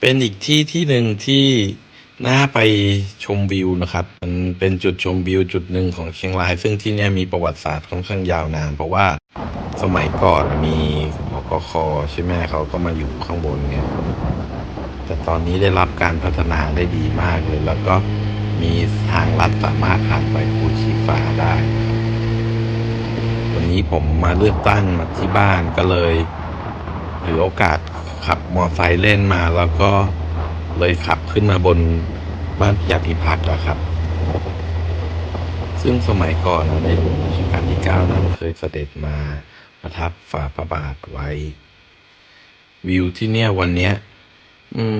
เป็นอีกที่ที่หนึ่งที่น่าไปชมวิวนะครับ มันเป็นจุดชมวิวจุดหนึ่งของเชียงราย ซึ่งที่นี่มีประวัติศาสตร์ค่อนข้างยาวนาน เพราะว่าสมัยก่อนมีบกคใช่ไหมเขาก็มาอยู่ข้างบนไงแต่ตอนนี้ได้รับการพัฒนาได้ดีมากเลย แล้วก็มีทางลัดสามารถผ่านไปภูชีฟ้าได้ วันนี้ผมมาเลือกตั้งมาที่บ้านก็เลยถือโอกาส ขับมอไซค์เล่นมาแล้วก็เลยขับขึ้นมาบนบ้านพิยาพิพัฒน์นะครับ ซึ่งสมัยก่อนในหลวงรัชกาลที่เก้านั้นเคยเสด็จมาประทับฝ่าพระบาทไว้ วิวที่เนี่ยวันเนี้ย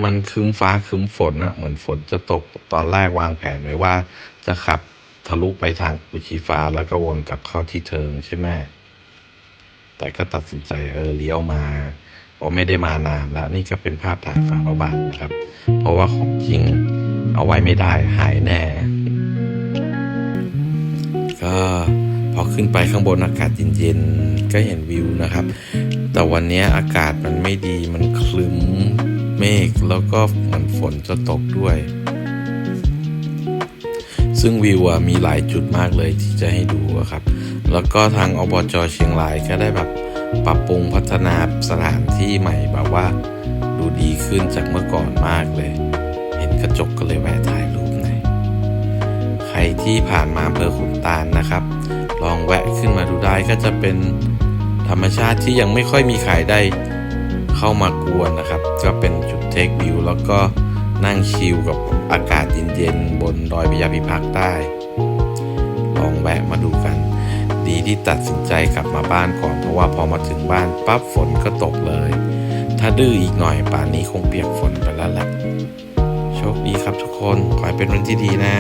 มันครึ้มฟ้าครึ้มฝนอะเหมือนฝนจะตกตอนแรกวางแผนไว้ว่า จะขับทะลุไปทางกุชิฟ้าแล้วก็วนกลับเข้าที่เทิงใช่ไหมแต่ก็ตัดสินใจเออเลี้ยวมา เพราะไม่ได้มานานแล้วนี่ก็เป็นภาพถ่ายฝ่าพระบาทนะครับ เพราะว่าของจริงเอาไว้ไม่ได้หายแน่ ก็พอขึ้นไปข้างบนอากาศเย็นๆก็เห็นวิวนะครับ แต่วันนี้อากาศมันไม่ดีมันคลึ้มเมฆแล้วก็เหมือนฝนจะตกด้วย ซึ่งวิวมีหลายจุดมากเลยที่จะให้ดูอะครับ แล้วก็ทางอบจเชียงรายก็ได้แบบ ปรับปรุงพัฒนาสถานที่ใหม่แบบว่า ดูดีขึ้นจากเมื่อก่อนมากเลย เห็นกระจกก็เลยแวะถ่ายรูปหน่อยใครที่ผ่านมาอำเภอขุนตาลนะครับ ลองแวะขึ้นมาดูได้ก็จะเป็นธรรมชาติที่ยังไม่ค่อยมีใครได้เข้ามากวนนะครับ ก็เป็นจุดเทควิวแล้วก็นั่งชิลกับอากาศเย็นๆบนดอยพญาพิพักษ์ได้ ลองแวะมาดู ที่ตัดสินใจกลับมาบ้านก่อนเพราะว่าพอมาถึงบ้านปั๊บฝนก็ตกเลย ถ้าดื้ออีกหน่อยป่านนี้คงเปียกฝนไปแล้วแหละโชคดีครับทุกคน ขอให้เป็นวันที่ดีนะ